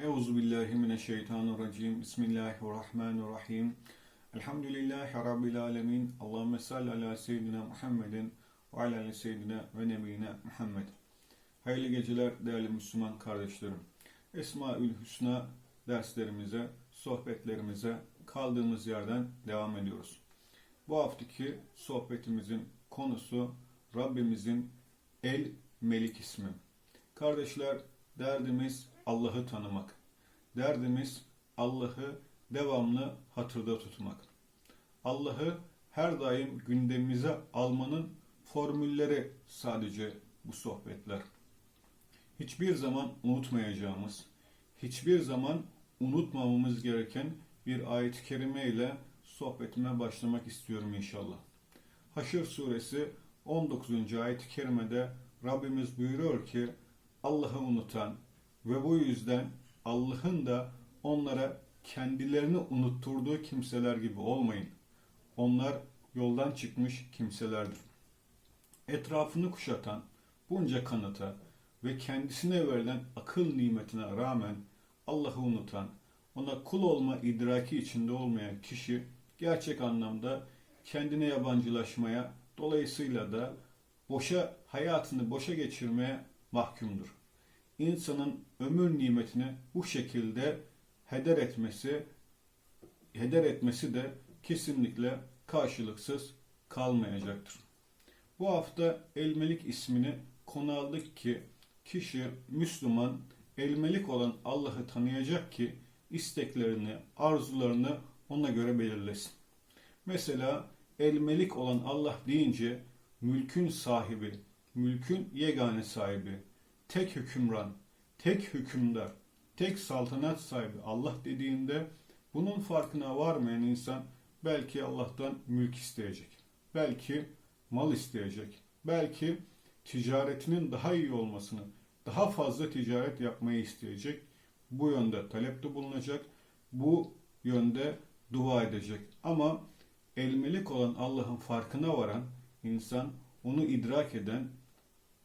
Euzu billahi mineşşeytanirracim. Bismillahirrahmanirrahim. Elhamdülillahi rabbil alamin. Allahumme salli ala seyyidina Muhammedin ve ala seyyidina ve nebiyina Muhammed. Hayırlı geceler değerli Müslüman kardeşlerim. Esmaül Hüsna derslerimize, sohbetlerimize kaldığımız yerden devam ediyoruz. Bu haftaki sohbetimizin konusu Rabbimizin El Melik ismi. Kardeşler derdimiz Allah'ı tanımak. Derdimiz Allah'ı devamlı hatırda tutmak. Allah'ı her daim gündemimize almanın formülleri sadece bu sohbetler. Hiçbir zaman unutmayacağımız, hiçbir zaman unutmamamız gereken bir ayet-i kerime ile sohbetime başlamak istiyorum inşallah. Haşr suresi 19. ayet-i kerimede Rabbimiz buyuruyor ki Allah'ı unutan ve bu yüzden Allah'ın da onlara kendilerini unutturduğu kimseler gibi olmayın. Onlar yoldan çıkmış kimselerdir. Etrafını kuşatan bunca kanıta ve kendisine verilen akıl nimetine rağmen Allah'ı unutan, ona kul olma idraki içinde olmayan kişi gerçek anlamda kendine yabancılaşmaya, dolayısıyla da boşa hayatını boşa geçirmeye mahkumdur. İnsanın ömür nimetini bu şekilde heder etmesi, heder etmesi de kesinlikle karşılıksız kalmayacaktır. Bu hafta Elmelik ismini konu aldık ki kişi Müslüman elmelik olan Allah'ı tanıyacak ki isteklerini, arzularını ona göre belirlesin. Mesela elmelik olan Allah deyince mülkün sahibi, mülkün yegane sahibi, tek hükümran, tek hükümdar, tek saltanat sahibi Allah dediğinde bunun farkına varmayan insan belki Allah'tan mülk isteyecek. Belki mal isteyecek. Belki ticaretinin daha iyi olmasını, daha fazla ticaret yapmayı isteyecek. Bu yönde talepte bulunacak. Bu yönde dua edecek. Ama elmelik olan Allah'ın farkına varan insan, onu idrak eden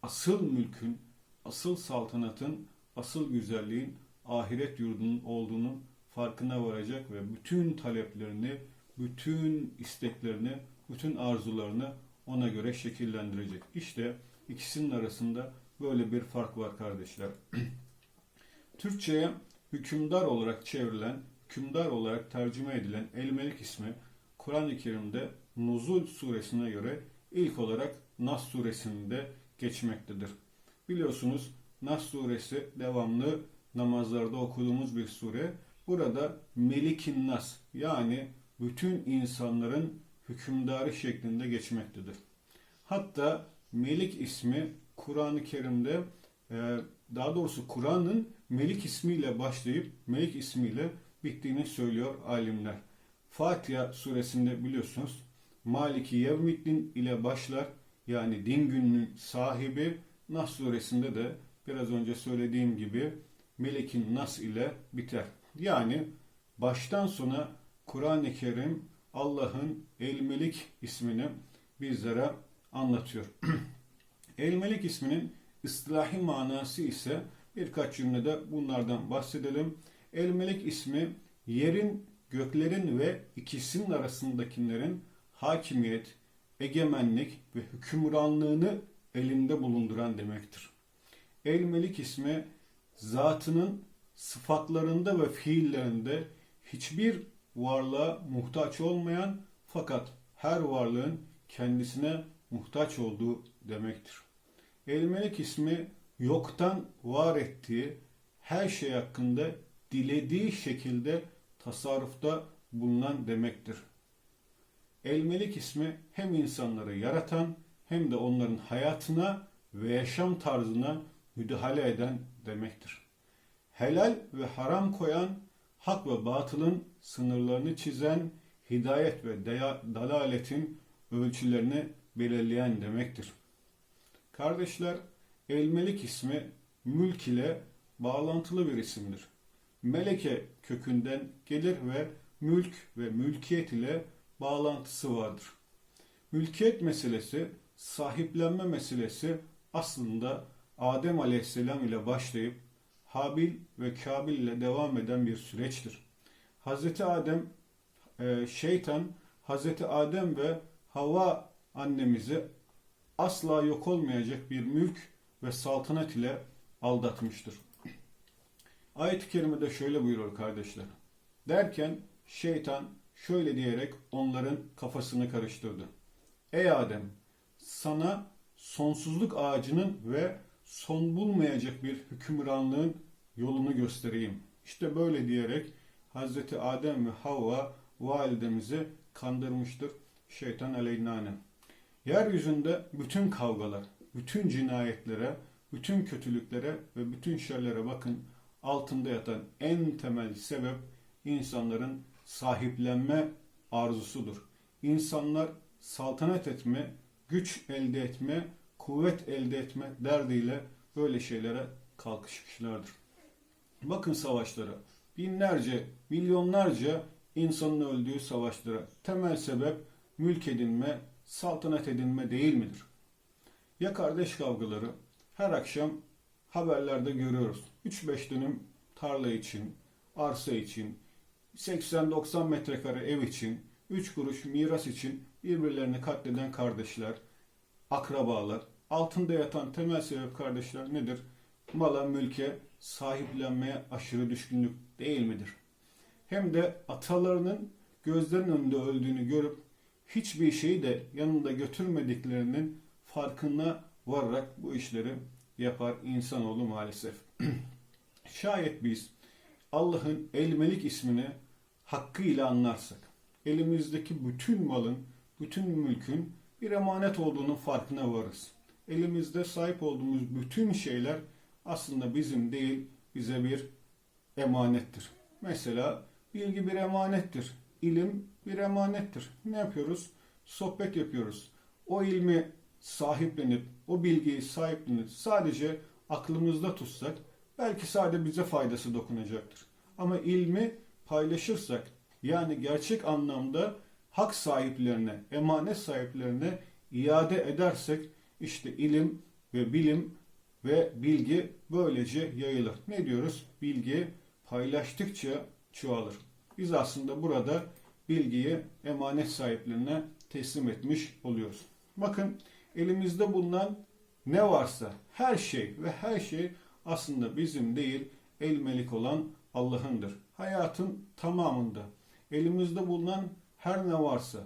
asıl mülkün, asıl saltanatın, asıl güzelliğin ahiret yurdunun olduğunu farkına varacak ve bütün taleplerini, bütün isteklerini, bütün arzularını ona göre şekillendirecek. İşte ikisinin arasında böyle bir fark var kardeşler. Türkçe'ye hükümdar olarak çevrilen, hükümdar olarak tercüme edilen El-Melik ismi Kur'an-ı Kerim'de Nuzul suresine göre ilk olarak Nas suresinde geçmektedir. Biliyorsunuz Nas suresi devamlı namazlarda okuduğumuz bir sure. Burada Melikin Nas yani bütün insanların hükümdarı şeklinde geçmektedir. Hatta Melik ismi Kur'an-ı Kerim'de e, daha doğrusu Kur'an'ın Melik ismiyle başlayıp Melik ismiyle bittiğini söylüyor alimler. Fatiha suresinde biliyorsunuz Maliki Yevmiddin ile başlar yani din gününün sahibi Nas suresinde de biraz önce söylediğim gibi Melek'in Nas ile biter. Yani baştan sona Kur'an-ı Kerim Allah'ın El Melik ismini bizlere anlatıyor. El Melik isminin ıslahi manası ise birkaç cümlede bunlardan bahsedelim. El Melik ismi yerin, göklerin ve ikisinin arasındakilerin hakimiyet, egemenlik ve hükümranlığını elinde bulunduran demektir. El Melik ismi zatının sıfatlarında ve fiillerinde hiçbir varlığa muhtaç olmayan fakat her varlığın kendisine muhtaç olduğu demektir. El Melik ismi yoktan var ettiği her şey hakkında dilediği şekilde tasarrufta bulunan demektir. El Melik ismi hem insanları yaratan hem de onların hayatına ve yaşam tarzına müdahale eden demektir. Helal ve haram koyan, hak ve batılın sınırlarını çizen, hidayet ve dalaletin ölçülerini belirleyen demektir. Kardeşler, Elmelik ismi mülk ile bağlantılı bir isimdir. Meleke kökünden gelir ve mülk ve mülkiyet ile bağlantısı vardır. Mülkiyet meselesi, sahiplenme meselesi aslında Adem Aleyhisselam ile başlayıp Habil ve Kabil ile devam eden bir süreçtir. Hazreti Adem, e, şeytan Hazreti Adem ve Havva annemizi asla yok olmayacak bir mülk ve saltanat ile aldatmıştır. Ayet-i kerimede şöyle buyuruyor kardeşler. Derken şeytan şöyle diyerek onların kafasını karıştırdı. Ey Adem sana sonsuzluk ağacının ve son bulmayacak bir hükümranlığın yolunu göstereyim. İşte böyle diyerek Hazreti Adem ve Havva validemizi kandırmıştır şeytan aleyhinane. Yeryüzünde bütün kavgalar, bütün cinayetlere, bütün kötülüklere ve bütün şerlere bakın altında yatan en temel sebep insanların sahiplenme arzusudur. İnsanlar saltanat etme, güç elde etme, kuvvet elde etme derdiyle böyle şeylere kalkışmışlardır. Bakın savaşlara. Binlerce, milyonlarca insanın öldüğü savaşlara temel sebep mülk edinme, saltanat edinme değil midir? Ya kardeş kavgaları her akşam haberlerde görüyoruz. 3-5 dönüm tarla için, arsa için, 80-90 metrekare ev için, 3 kuruş miras için birbirlerini katleden kardeşler, akrabalar, altında yatan temel sebep kardeşler nedir? Mala, mülke, sahiplenmeye aşırı düşkünlük değil midir? Hem de atalarının gözlerinin önünde öldüğünü görüp hiçbir şeyi de yanında götürmediklerinin farkına vararak bu işleri yapar insanoğlu maalesef. Şayet biz Allah'ın elmelik ismini hakkıyla anlarsak, elimizdeki bütün malın, bütün mülkün bir emanet olduğunun farkına varırız. Elimizde sahip olduğumuz bütün şeyler aslında bizim değil, bize bir emanettir. Mesela bilgi bir emanettir. İlim bir emanettir. Ne yapıyoruz? Sohbet yapıyoruz. O ilmi sahiplenip, o bilgiyi sahiplenip sadece aklımızda tutsak belki sadece bize faydası dokunacaktır. Ama ilmi paylaşırsak yani gerçek anlamda hak sahiplerine, emanet sahiplerine iade edersek işte ilim ve bilim ve bilgi böylece yayılır. Ne diyoruz? Bilgi paylaştıkça çoğalır. Biz aslında burada bilgiyi emanet sahiplerine teslim etmiş oluyoruz. Bakın elimizde bulunan ne varsa her şey ve her şey aslında bizim değil elmelik olan Allah'ındır. Hayatın tamamında elimizde bulunan her ne varsa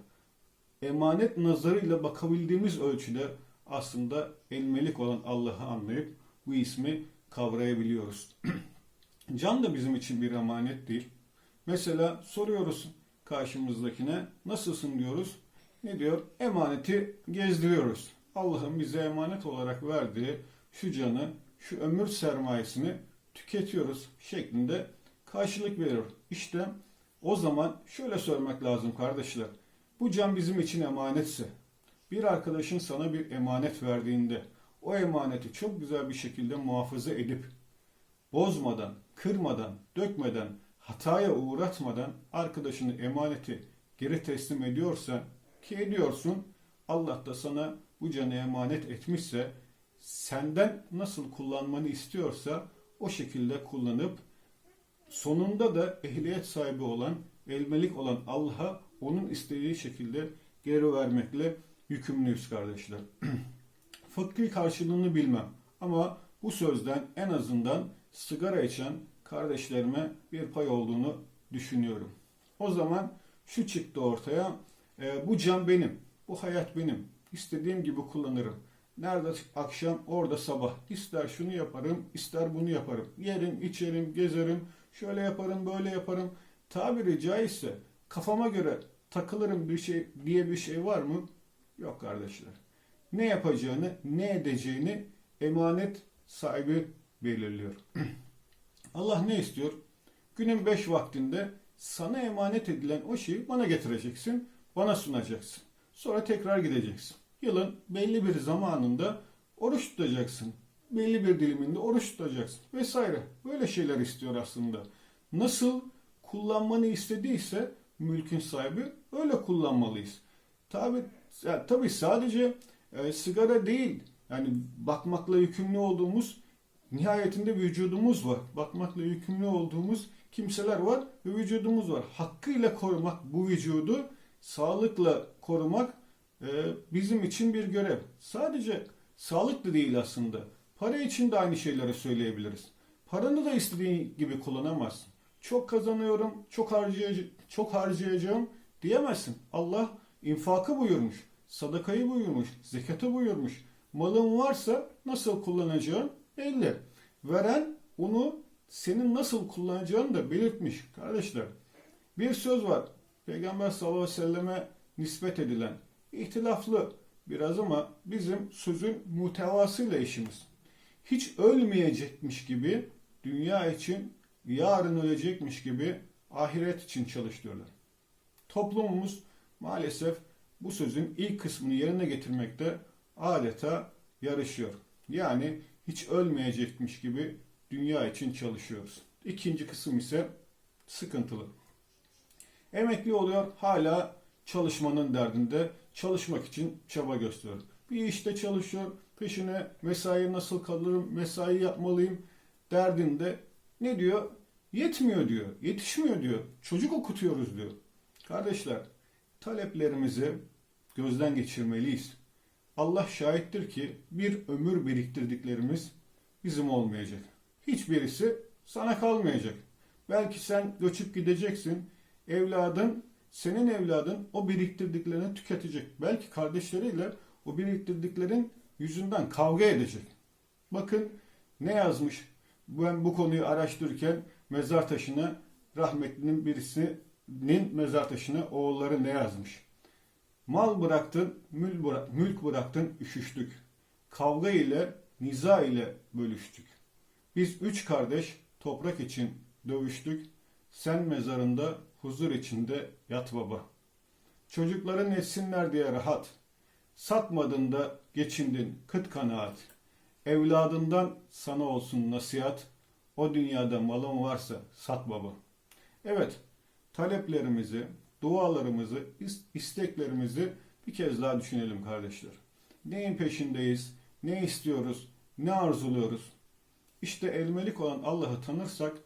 emanet nazarıyla bakabildiğimiz ölçüde aslında elmelik olan Allah'ı anlayıp bu ismi kavrayabiliyoruz. Can da bizim için bir emanet değil. Mesela soruyoruz karşımızdakine nasılsın diyoruz. Ne diyor? Emaneti gezdiriyoruz. Allah'ın bize emanet olarak verdiği şu canı, şu ömür sermayesini tüketiyoruz şeklinde karşılık veriyor. İşte o zaman şöyle söylemek lazım kardeşler. Bu can bizim için emanetse, bir arkadaşın sana bir emanet verdiğinde o emaneti çok güzel bir şekilde muhafaza edip bozmadan, kırmadan, dökmeden, hataya uğratmadan arkadaşını emaneti geri teslim ediyorsan ki ediyorsun Allah da sana bu canı emanet etmişse senden nasıl kullanmanı istiyorsa o şekilde kullanıp sonunda da ehliyet sahibi olan, elmelik olan Allah'a onun istediği şekilde geri vermekle yükümlüyüz kardeşler. Fıkhi karşılığını bilmem ama bu sözden en azından sigara içen kardeşlerime bir pay olduğunu düşünüyorum. O zaman şu çıktı ortaya, e, bu can benim, bu hayat benim, istediğim gibi kullanırım. Nerede akşam orada sabah. İster şunu yaparım, ister bunu yaparım. Yerim, içerim, gezerim, şöyle yaparım, böyle yaparım. Tabiri caizse kafama göre takılırım bir şey diye bir şey var mı? Yok kardeşler. Ne yapacağını, ne edeceğini emanet sahibi belirliyor. Allah ne istiyor? Günün beş vaktinde sana emanet edilen o şeyi bana getireceksin, bana sunacaksın. Sonra tekrar gideceksin. Yılın belli bir zamanında oruç tutacaksın. Belli bir diliminde oruç tutacaksın vesaire. Böyle şeyler istiyor aslında. Nasıl kullanmanı istediyse mülkün sahibi öyle kullanmalıyız. Tabi yani tabii sadece e, sigara değil. Yani bakmakla yükümlü olduğumuz nihayetinde vücudumuz var. Bakmakla yükümlü olduğumuz kimseler var ve vücudumuz var. Hakkıyla korumak bu vücudu, sağlıkla korumak e, bizim için bir görev. Sadece sağlık da değil aslında. Para için de aynı şeyleri söyleyebiliriz. Paranı da istediğin gibi kullanamazsın. Çok kazanıyorum, çok harcayacağım, çok harcayacağım diyemezsin. Allah infakı buyurmuş, sadakayı buyurmuş, zekatı buyurmuş. Malın varsa nasıl kullanacağın belli. Veren onu senin nasıl kullanacağını da belirtmiş kardeşler. Bir söz var. Peygamber sallallahu aleyhi ve selleme nispet edilen. ihtilaflı biraz ama bizim sözün muhtevasıyla işimiz. Hiç ölmeyecekmiş gibi dünya için yarın ölecekmiş gibi ahiret için çalışıyorlar. Toplumumuz maalesef bu sözün ilk kısmını yerine getirmekte adeta yarışıyor. Yani hiç ölmeyecekmiş gibi dünya için çalışıyoruz. İkinci kısım ise sıkıntılı. Emekli oluyor hala çalışmanın derdinde çalışmak için çaba gösteriyor. Bir işte çalışıyor peşine mesai nasıl kalırım mesai yapmalıyım derdinde ne diyor? Yetmiyor diyor, yetişmiyor diyor, çocuk okutuyoruz diyor. Kardeşler, taleplerimizi gözden geçirmeliyiz. Allah şahittir ki bir ömür biriktirdiklerimiz bizim olmayacak. Hiçbirisi sana kalmayacak. Belki sen göçüp gideceksin. Evladın, senin evladın o biriktirdiklerini tüketecek. Belki kardeşleriyle o biriktirdiklerin yüzünden kavga edecek. Bakın ne yazmış ben bu konuyu araştırırken mezar taşına rahmetlinin birisinin mezar taşına oğulları ne yazmış? Mal bıraktın, mül bıra- mülk bıraktın, üşüştük. Kavga ile, niza ile bölüştük. Biz üç kardeş toprak için dövüştük. Sen mezarında huzur içinde yat baba. Çocukların etsinler diye rahat. Satmadın da geçindin kıt kanaat. Evladından sana olsun nasihat. O dünyada malın varsa sat baba. Evet, taleplerimizi, dualarımızı, is- isteklerimizi bir kez daha düşünelim kardeşler. Neyin peşindeyiz? Ne istiyoruz? Ne arzuluyoruz? İşte elmelik olan Allah'ı tanırsak,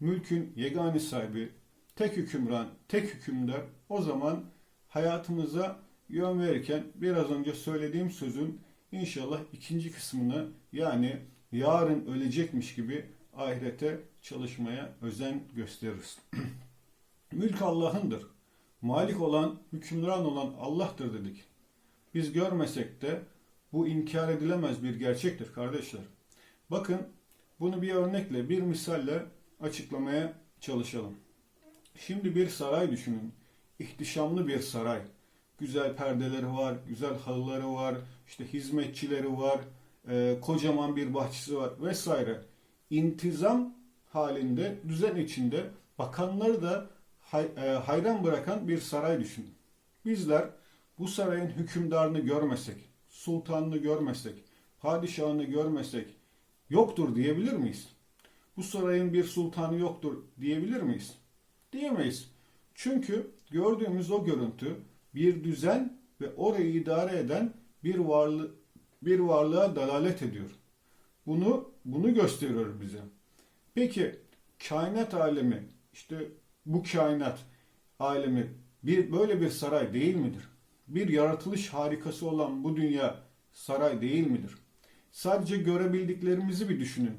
mülkün yegani sahibi, tek hükümran, tek hükümdar, o zaman hayatımıza yön verirken biraz önce söylediğim sözün inşallah ikinci kısmını yani yarın ölecekmiş gibi ahirete çalışmaya özen gösteririz. Mülk Allah'ındır. Malik olan, hükümran olan Allah'tır dedik. Biz görmesek de bu inkar edilemez bir gerçektir kardeşler. Bakın bunu bir örnekle, bir misalle açıklamaya çalışalım. Şimdi bir saray düşünün. İhtişamlı bir saray. Güzel perdeleri var, güzel halıları var, işte hizmetçileri var, e, kocaman bir bahçesi var vesaire. İntizam halinde, düzen içinde bakanları da hayran bırakan bir saray düşünün. Bizler bu sarayın hükümdarını görmesek, sultanını görmesek, padişahını görmesek yoktur diyebilir miyiz? Bu sarayın bir sultanı yoktur diyebilir miyiz? Diyemeyiz. Çünkü gördüğümüz o görüntü bir düzen ve orayı idare eden bir varlık bir varlığa dalalet ediyor. Bunu bunu gösteriyor bize. Peki kainat alemi işte bu kainat alemi bir böyle bir saray değil midir? Bir yaratılış harikası olan bu dünya saray değil midir? Sadece görebildiklerimizi bir düşünün.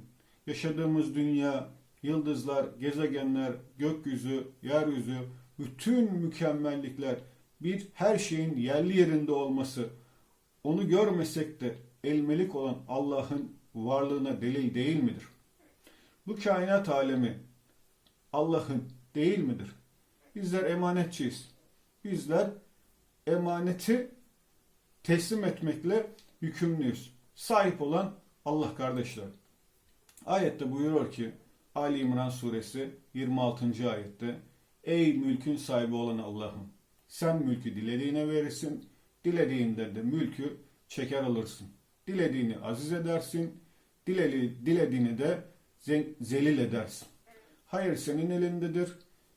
Yaşadığımız dünya, yıldızlar, gezegenler, gökyüzü, yeryüzü, bütün mükemmellikler, bir her şeyin yerli yerinde olması, onu görmesek de elmelik olan Allah'ın varlığına delil değil midir? Bu kainat alemi Allah'ın değil midir? Bizler emanetçiyiz. Bizler emaneti teslim etmekle yükümlüyüz. Sahip olan Allah kardeşler. Ayette buyuruyor ki Ali İmran suresi 26. ayette Ey mülkün sahibi olan Allah'ım sen mülkü dilediğine verirsin, dilediğinde de mülkü çeker alırsın. Dilediğini aziz edersin, diledi, dilediğini de zelil edersin. Hayır senin elindedir.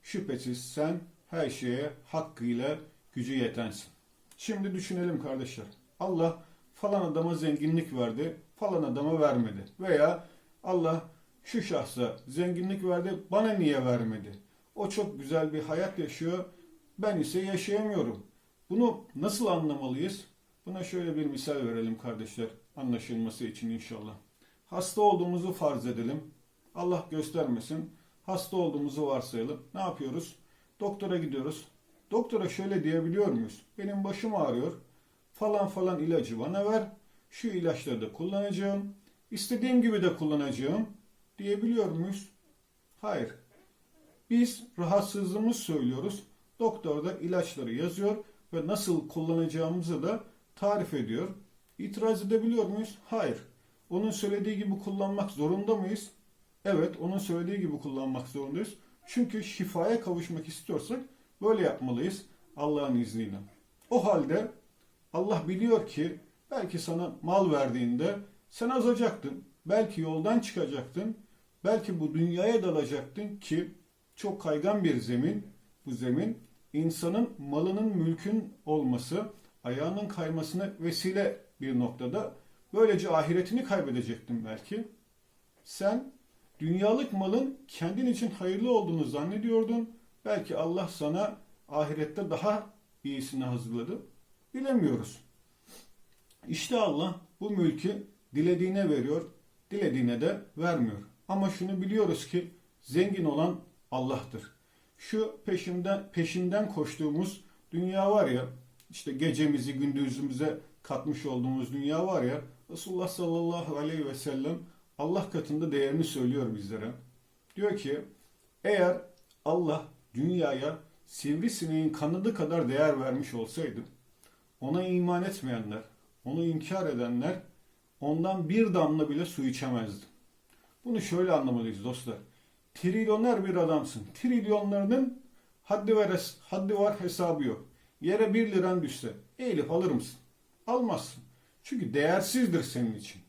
Şüphesiz sen her şeye hakkıyla gücü yetensin. Şimdi düşünelim kardeşler. Allah falan adama zenginlik verdi, falan adama vermedi. Veya Allah şu şahsa zenginlik verdi, bana niye vermedi? O çok güzel bir hayat yaşıyor, ben ise yaşayamıyorum. Bunu nasıl anlamalıyız? Buna şöyle bir misal verelim kardeşler, anlaşılması için inşallah. Hasta olduğumuzu farz edelim. Allah göstermesin. Hasta olduğumuzu varsayalım. Ne yapıyoruz? Doktora gidiyoruz. Doktora şöyle diyebiliyor muyuz? Benim başım ağrıyor. Falan falan ilacı bana ver. Şu ilaçları da kullanacağım. İstediğim gibi de kullanacağım diyebiliyor muyuz? Hayır. Biz rahatsızlığımızı söylüyoruz. Doktor da ilaçları yazıyor ve nasıl kullanacağımızı da tarif ediyor. İtiraz edebiliyor muyuz? Hayır. Onun söylediği gibi kullanmak zorunda mıyız? Evet, onun söylediği gibi kullanmak zorundayız. Çünkü şifaya kavuşmak istiyorsak böyle yapmalıyız Allah'ın izniyle. O halde Allah biliyor ki belki sana mal verdiğinde sen azacaktın. Belki yoldan çıkacaktın. Belki bu dünyaya dalacaktın ki çok kaygan bir zemin. Bu zemin insanın malının mülkün olması, ayağının kaymasına vesile bir noktada böylece ahiretini kaybedecektin belki. Sen dünyalık malın kendin için hayırlı olduğunu zannediyordun. Belki Allah sana ahirette daha iyisini hazırladı. Bilemiyoruz. İşte Allah bu mülkü dilediğine veriyor, dilediğine de vermiyor. Ama şunu biliyoruz ki zengin olan Allah'tır. Şu peşinden peşinden koştuğumuz dünya var ya, işte gecemizi gündüzümüze katmış olduğumuz dünya var ya, Resulullah sallallahu aleyhi ve sellem Allah katında değerini söylüyor bizlere. Diyor ki eğer Allah dünyaya sivrisineğin kanadı kadar değer vermiş olsaydı ona iman etmeyenler, onu inkar edenler ondan bir damla bile su içemezdi. Bunu şöyle anlamalıyız dostlar. Trilyoner bir adamsın. Trilyonlarının haddi var, haddi var hesabı yok. Yere bir liran düşse eğilip alır mısın? Almazsın. Çünkü değersizdir senin için.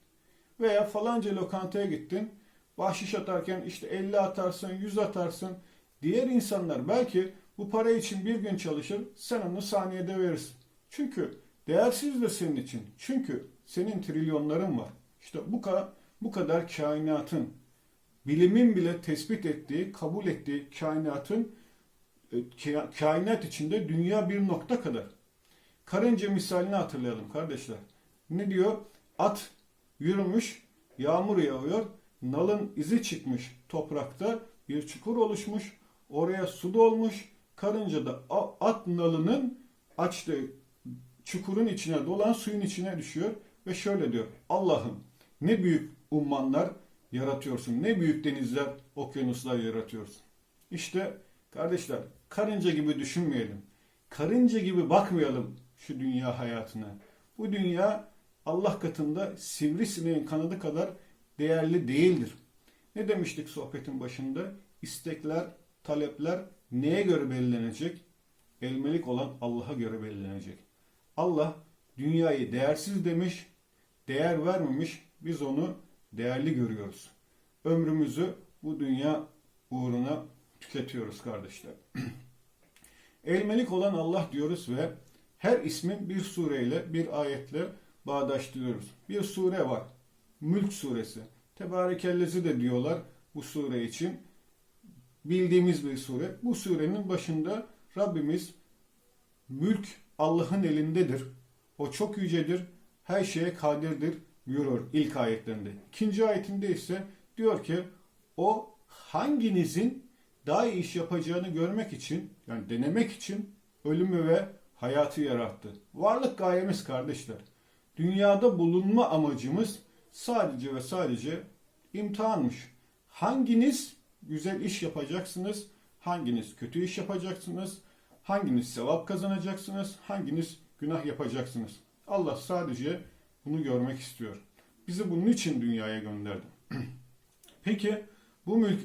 Veya falanca lokantaya gittin. Bahşiş atarken işte 50 atarsın, 100 atarsın. Diğer insanlar belki bu para için bir gün çalışır, sen onu saniyede verirsin. Çünkü değersizdir senin için. Çünkü senin trilyonların var. İşte bu kadar, bu kadar kainatın, bilimin bile tespit ettiği, kabul ettiği kainatın, e, kainat içinde dünya bir nokta kadar. Karınca misalini hatırlayalım kardeşler. Ne diyor? At yürümüş, yağmur yağıyor, nalın izi çıkmış toprakta, bir çukur oluşmuş, oraya su dolmuş, karınca da at nalının açtığı çukurun içine dolan suyun içine düşüyor ve şöyle diyor. Allah'ım ne büyük ummanlar yaratıyorsun, ne büyük denizler, okyanuslar yaratıyorsun. İşte kardeşler karınca gibi düşünmeyelim. Karınca gibi bakmayalım şu dünya hayatına. Bu dünya Allah katında sivrisineğin kanadı kadar değerli değildir. Ne demiştik sohbetin başında? İstekler, talepler neye göre belirlenecek? Elmelik olan Allah'a göre belirlenecek. Allah dünyayı değersiz demiş, değer vermemiş, biz onu değerli görüyoruz. Ömrümüzü bu dünya uğruna tüketiyoruz kardeşler. Elmelik olan Allah diyoruz ve her ismin bir sureyle, bir ayetle bağdaştırıyoruz. Bir sure var. Mülk suresi. Tebarekellezi de diyorlar bu sure için. Bildiğimiz bir sure. Bu surenin başında Rabbimiz mülk Allah'ın elindedir. O çok yücedir. Her şeye kadirdir buyuruyor ilk ayetlerinde. İkinci ayetinde ise diyor ki o hanginizin daha iyi iş yapacağını görmek için yani denemek için ölümü ve hayatı yarattı. Varlık gayemiz kardeşler. Dünyada bulunma amacımız sadece ve sadece imtihanmış. Hanginiz güzel iş yapacaksınız, hanginiz kötü iş yapacaksınız, hanginiz sevap kazanacaksınız, hanginiz günah yapacaksınız. Allah sadece bunu görmek istiyor. Bizi bunun için dünyaya gönderdi. Peki bu mülk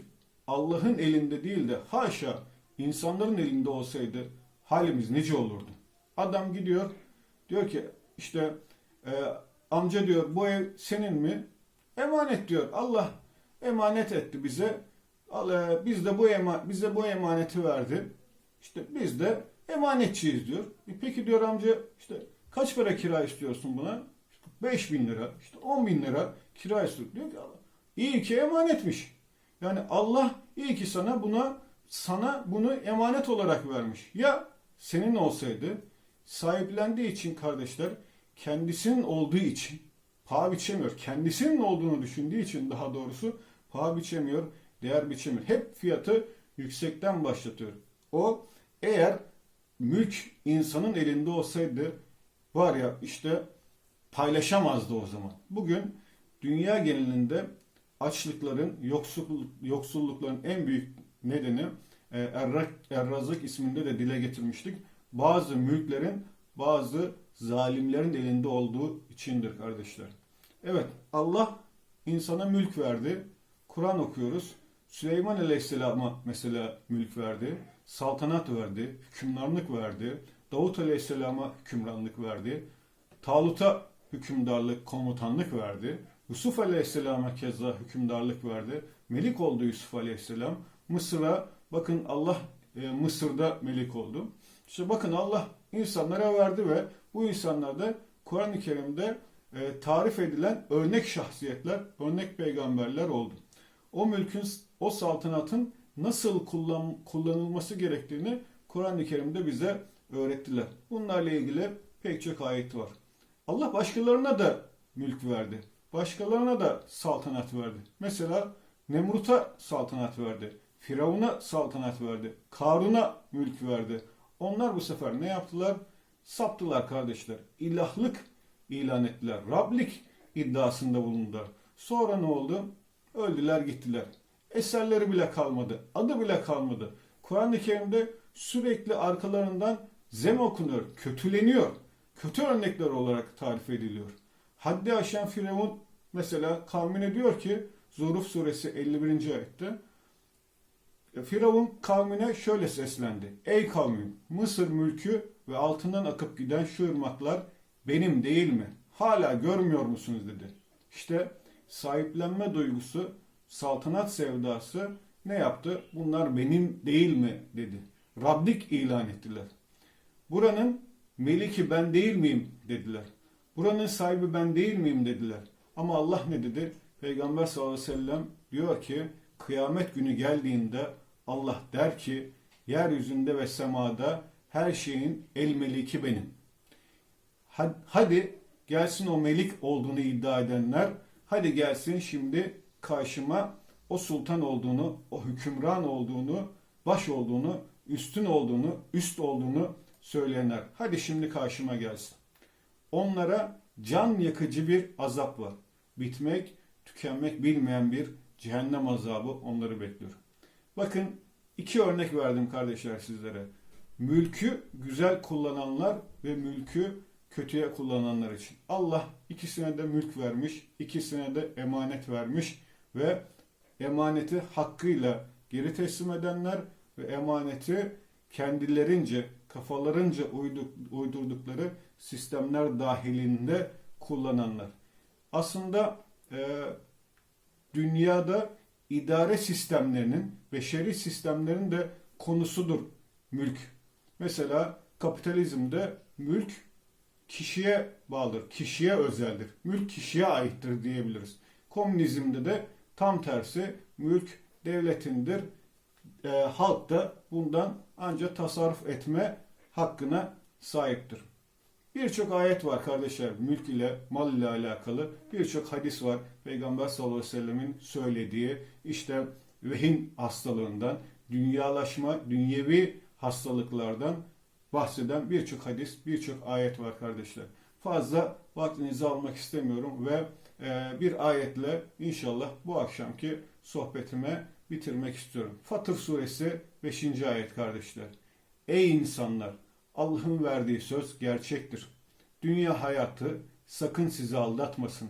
Allah'ın elinde değil de haşa insanların elinde olsaydı halimiz nice olurdu? Adam gidiyor diyor ki işte e, amca diyor bu ev senin mi? Emanet diyor. Allah emanet etti bize. Allah, biz de bu ema, bize bu emaneti verdi. İşte biz de emanetçiyiz diyor. E peki diyor amca işte kaç para kira istiyorsun buna? İşte 5 bin lira, işte 10 bin lira kira istiyor. Diyor ki Allah İyi ki emanetmiş. Yani Allah iyi ki sana buna sana bunu emanet olarak vermiş. Ya senin olsaydı sahiplendiği için kardeşler kendisinin olduğu için paha biçemiyor. Kendisinin olduğunu düşündüğü için daha doğrusu paha biçemiyor, değer biçemiyor. Hep fiyatı yüksekten başlatıyor. O eğer mülk insanın elinde olsaydı var ya işte paylaşamazdı o zaman. Bugün dünya genelinde açlıkların, yoksulluk, yoksullukların en büyük nedeni e, Errak, Errazık isminde de dile getirmiştik. Bazı mülklerin bazı zalimlerin elinde olduğu içindir kardeşler. Evet Allah insana mülk verdi. Kur'an okuyoruz. Süleyman Aleyhisselam'a mesela mülk verdi. Saltanat verdi. Hükümranlık verdi. Davut Aleyhisselam'a hükümranlık verdi. Talut'a hükümdarlık, komutanlık verdi. Yusuf Aleyhisselam'a keza hükümdarlık verdi. Melik oldu Yusuf Aleyhisselam. Mısır'a bakın Allah e, Mısır'da melik oldu. İşte bakın Allah insanlara verdi ve bu insanlar da Kur'an-ı Kerim'de e, tarif edilen örnek şahsiyetler, örnek peygamberler oldu. O mülkün, o saltanatın nasıl kullan, kullanılması gerektiğini Kur'an-ı Kerim'de bize öğrettiler. Bunlarla ilgili pek çok ayet var. Allah başkalarına da mülk verdi. Başkalarına da saltanat verdi. Mesela Nemrut'a saltanat verdi. Firavun'a saltanat verdi. Karun'a mülk verdi. Onlar bu sefer ne yaptılar? Saptılar kardeşler. İlahlık ilan ettiler. Rablik iddiasında bulundular. Sonra ne oldu? Öldüler gittiler. Eserleri bile kalmadı. Adı bile kalmadı. Kur'an-ı Kerim'de sürekli arkalarından zem okunuyor, kötüleniyor. Kötü örnekler olarak tarif ediliyor. Haddi aşan Firavun mesela kavmine diyor ki Zuhruf suresi 51. ayette Firavun kavmine şöyle seslendi. Ey kavmim Mısır mülkü ve altından akıp giden şu ırmaklar benim değil mi? Hala görmüyor musunuz dedi. İşte sahiplenme duygusu, saltanat sevdası ne yaptı? Bunlar benim değil mi dedi. Rablik ilan ettiler. Buranın meliki ben değil miyim dediler. Buranın sahibi ben değil miyim dediler. Ama Allah ne dedi? Peygamber sallallahu aleyhi ve sellem diyor ki kıyamet günü geldiğinde Allah der ki yeryüzünde ve semada her şeyin el meliki benim. Hadi gelsin o melik olduğunu iddia edenler, hadi gelsin şimdi karşıma o sultan olduğunu, o hükümran olduğunu, baş olduğunu, üstün olduğunu, üst olduğunu söyleyenler. Hadi şimdi karşıma gelsin. Onlara can yakıcı bir azap var. Bitmek, tükenmek bilmeyen bir cehennem azabı onları bekliyor. Bakın iki örnek verdim kardeşler sizlere. Mülkü güzel kullananlar ve mülkü kötüye kullananlar için. Allah ikisine de mülk vermiş, ikisine de emanet vermiş ve emaneti hakkıyla geri teslim edenler ve emaneti kendilerince, kafalarınca uydurdukları sistemler dahilinde kullananlar. Aslında e, dünyada idare sistemlerinin, beşeri sistemlerin de konusudur mülk. Mesela kapitalizmde mülk kişiye bağlıdır, kişiye özeldir. Mülk kişiye aittir diyebiliriz. Komünizmde de tam tersi mülk devletindir. E, halk da bundan ancak tasarruf etme hakkına sahiptir. Birçok ayet var kardeşler mülk ile mal ile alakalı. Birçok hadis var. Peygamber sallallahu aleyhi ve sellemin söylediği işte vehim hastalığından, dünyalaşma, dünyevi hastalıklardan bahseden birçok hadis, birçok ayet var kardeşler. Fazla vaktinizi almak istemiyorum ve e, bir ayetle inşallah bu akşamki sohbetime bitirmek istiyorum. Fatır suresi 5. ayet kardeşler. Ey insanlar! Allah'ın verdiği söz gerçektir. Dünya hayatı sakın sizi aldatmasın.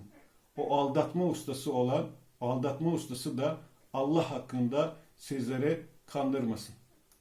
O aldatma ustası olan, aldatma ustası da Allah hakkında sizlere kandırmasın.